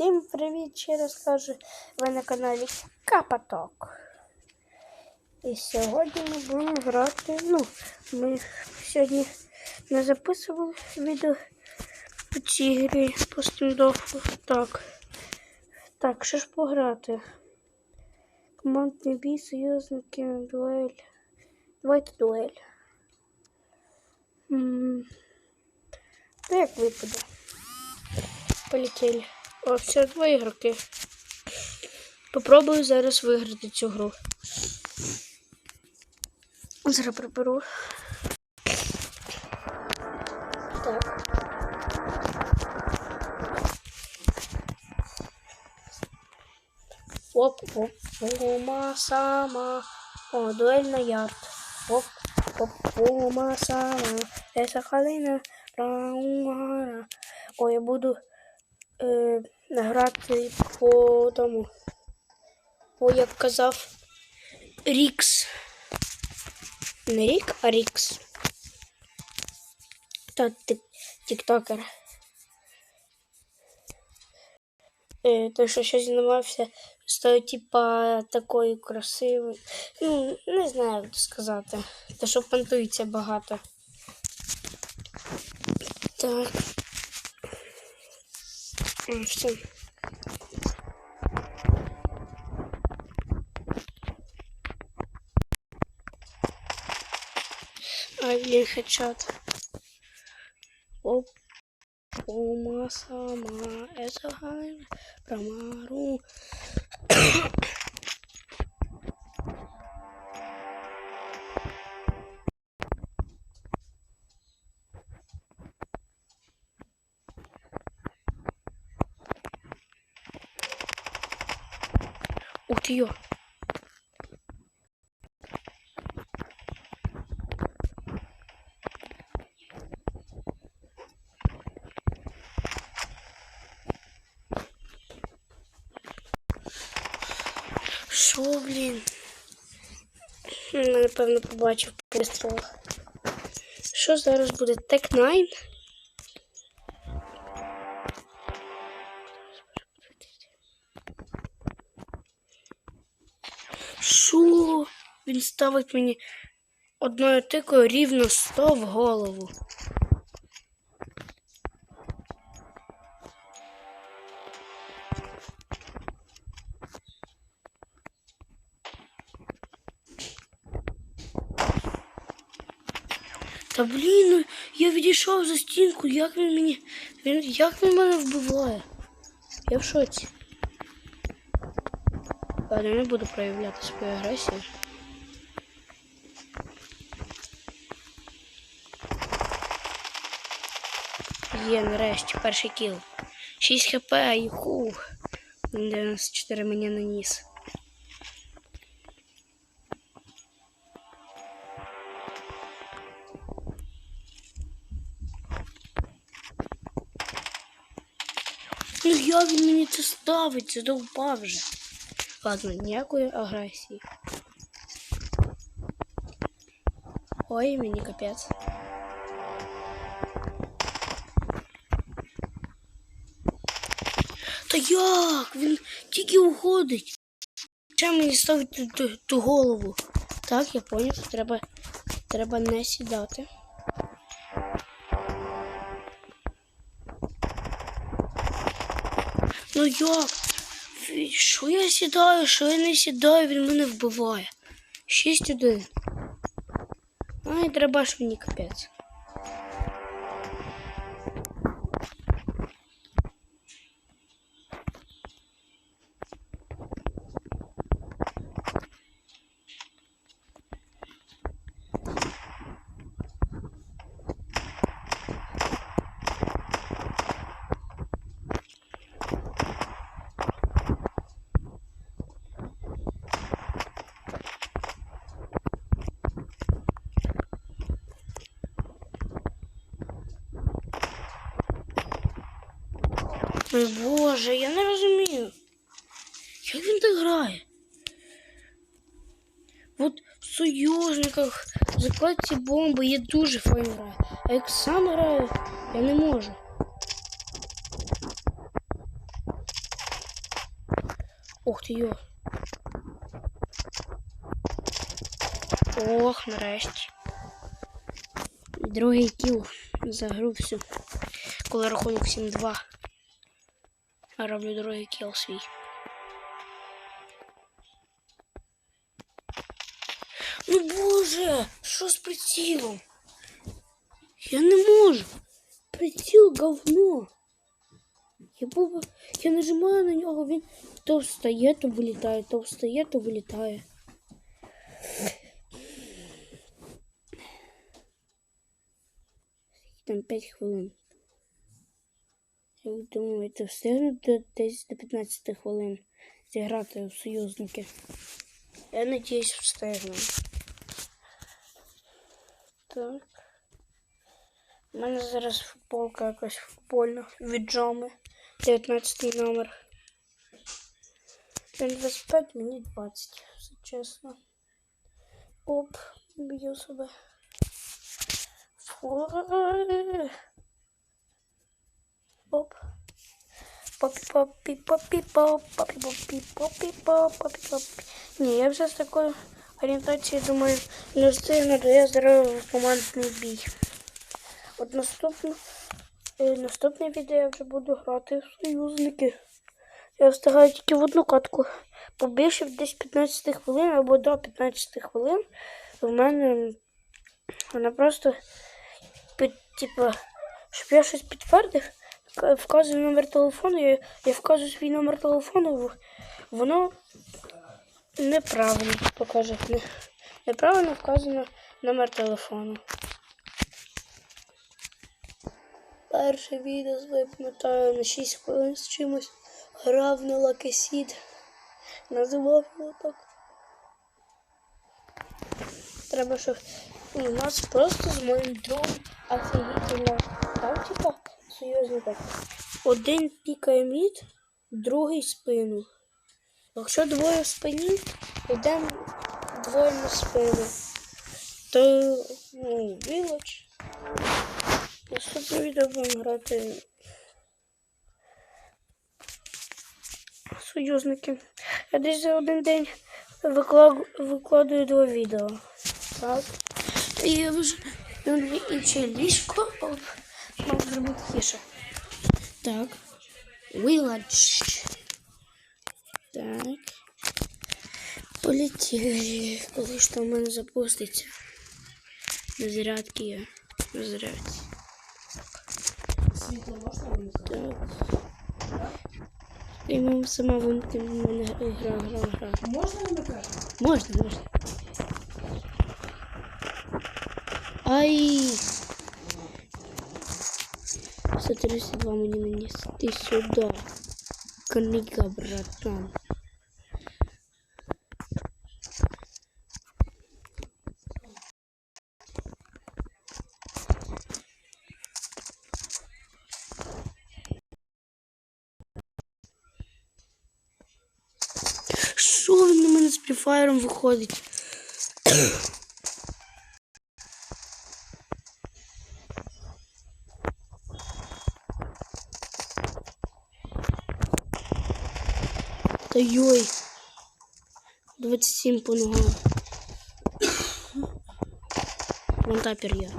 Всім привіт! Ще раз кажу, ви на каналі Капаток. І сьогодні ми будемо грати. Ну, ми сьогодні не записували відео по цій грі по стендофу. Так. Так, що ж пограти? Командний бій, союзники, дуель. Давайте дуель. М, як випаде? Полетели. О, все, два ігроки. Попробую зараз виграти цю гру. Зараз приберу. Так. Оп, оп, ома сама. О, дуель на ярд. Оп, оп, ома сама. Esa калина рауара. О, я буду е, грати по тому. По, як казав, Рікс. Не Рік, а Рікс. Та тіктокер. Е, той, що ще знімався, став типа такою красивою. Ну, не знаю, як сказати. Та що понтується багато. Так. А, все. Ай, блин, хедшот. Оп. Ома сама, это гай, промару. Ё. Що, блін? Напевно, побачив по пострілах. Що зараз буде? Тек 9? Він ставить мені одною тикою рівно 100 в голову. Та блін, ну я відійшов за стінку, як він мені. Він як він мене вбиває? Я в шоці. Ладно, не буду проявляти свою агресію. Є нарешті перший кіл. 6 хп, юху. 94 мені наніс. Ну як він мені це ставить? Задовбав вже. Ладно, ніякої агресії. Ой, мені капець. Як? Він тільки уходить. Ще мені ставить ту, ту, голову. Так, я поняв, треба, треба не сідати. Ну як? Що я сідаю, що я не сідаю, він мене вбиває. 6-1. Ай, треба ж мені капець. Ой, Боже, я не розумію. Як він так грає? От в союзниках, закладці бомби я дуже файно граю. А як сам граю, я не можу. Ух ти йо. Ох, нарешті. Другий кіл за гру всю. Коли рахунок 7-2. А роблю другий кіл свій. Ну боже, що з прицілом? Я не можу. Приціл говно. Я, був, я нажимаю на нього, він то встає, то вилітає, то встає, то вилітає. Там 5 хвилин. Думаю, це встигну до десь до 15 хвилин зіграти в союзники. Я надіюсь, встигну. Так. У мене зараз футболка якась футбольна від Джоми. 19 номер. Він 25, мені 20, все чесно. Оп, б'ю себе. Фу. Оп. Попі попі попі поп, попі попі попі поп, попі попі. Ні, я вже з такою орієнтацією думаю, не встигну, то я в командний бій. От наступне, наступне відео я вже буду грати в союзники. Я встигаю тільки в одну катку. Побільше десь 15 хвилин або до 15 хвилин. В мене вона просто під, типу, щоб я щось підтвердив, вказую номер телефону, я, я вказую свій номер телефону, воно неправильно покаже. Не, неправильно вказано номер телефону. Перше відео своє пам'ятаю на 6 хвилин з чимось грав на лакесід. Називав його так. Треба, щоб у нас просто з моїм другом офігітельна тактика союзника. Один пікає мід, другий спину. Якщо двоє в спині, йдемо двоє на спину. То ну, вилоч. Наступне відео будемо грати союзники. Я десь за один день виклад... викладаю два відео. Так. І я вже люблю інше ліжко. Мав зробити тише. Так. Вилач. Так. Полетіли. Коли ж там в мене запуститься. На зарядки я. На зарядці. Світло можна вимкнути? Так. І мама сама вимкне в мене гра, гра, гра. Можна вимикати? Можна, можна. Ай! 132 мені наніс. Ти сюди. Книга, братан. Що він на мене з префайром виходить? Йой. 27 по ногам. Вантапер я.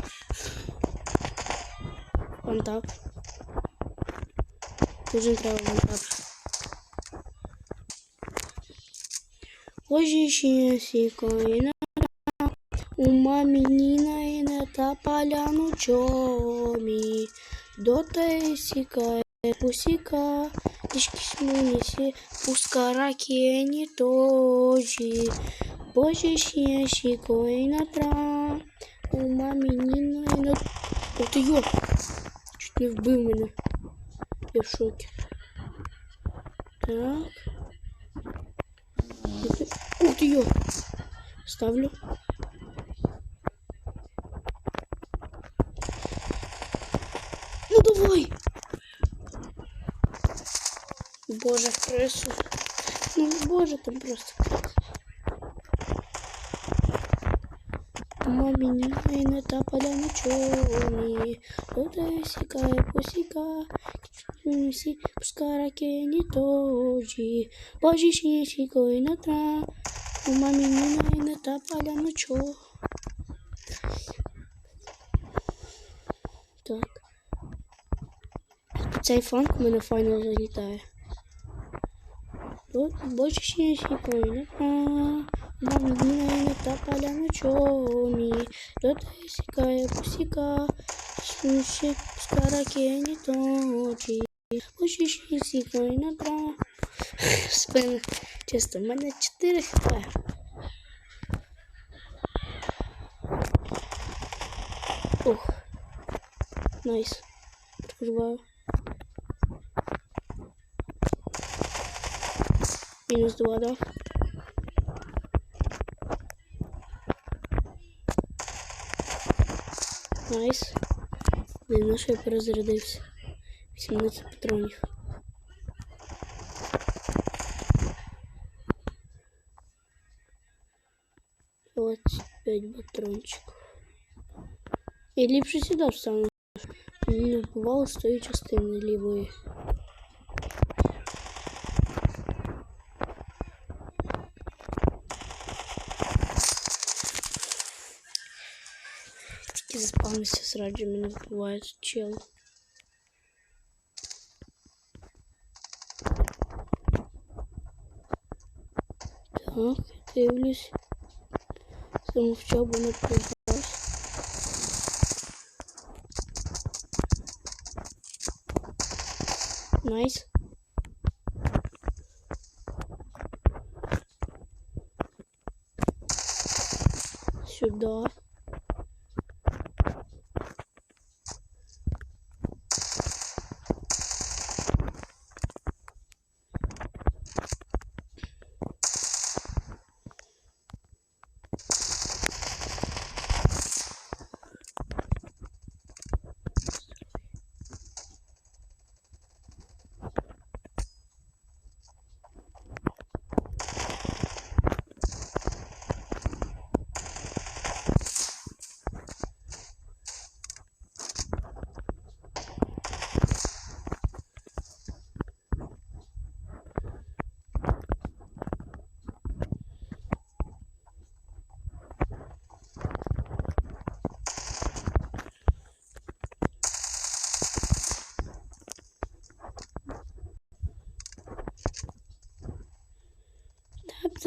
Uma menina e tá palhando chome. Dota esse cai pusika esquismunisse пускара кені тожі. Hoje tinha se coina tra uma menina e на... Ух ти йо! Чуть не вбив мене. Я в шокі. Так. Ух ты ё! Ставлю. Ну давай! Боже, в крысу. Ну, боже, там просто. Мамі не та поля нічого. Оте сікає посіка. всі пускараки не тожі. Божі ще сікої на тра, у мамі не та паля ночо. Так. Цей фанк мене файно залітає. Тут бочі ще сікої на тра, мамі не не та паля ночомі. Тут сікає пусіка, ще пускараки не тожі. Божі ще сікої на. Спина. Чисто, в мене 4 хп. Ух. Найс. Відкриваю. Мінус 2, да? Найс. Блін, на що я перезарядився? 18 патронів. Двадцать пять патрончиков. І ліпше сюди ж саме. Не бувало з тої частини лівої. Заспавнився сраджу, мене вбиває чел. Так, дивлюсь. Замовчав, бо не прибрав. Найс. Сюда.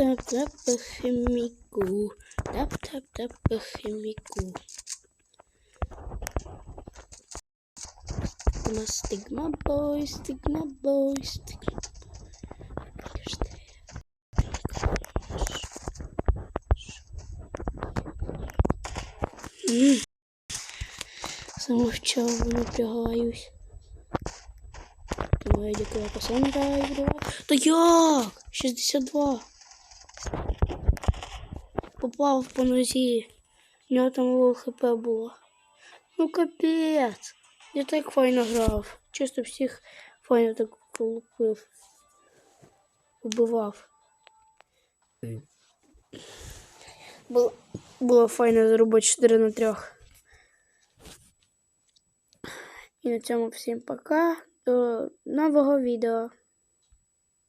Тап по химику. Тап тап тап химику. У нас стигма бой, стигма бой, стигма. Замовчав, напрягаюсь. Давай, дякую, пацан граю. Та як? 62. Попав по нозі. У нього там лоу хп було. Ну капець. Я так файно грав. Чисто всіх файно так полупив. Убивав. Було, було файно заруба 4 на 3. І на цьому всім пока. До нового відео.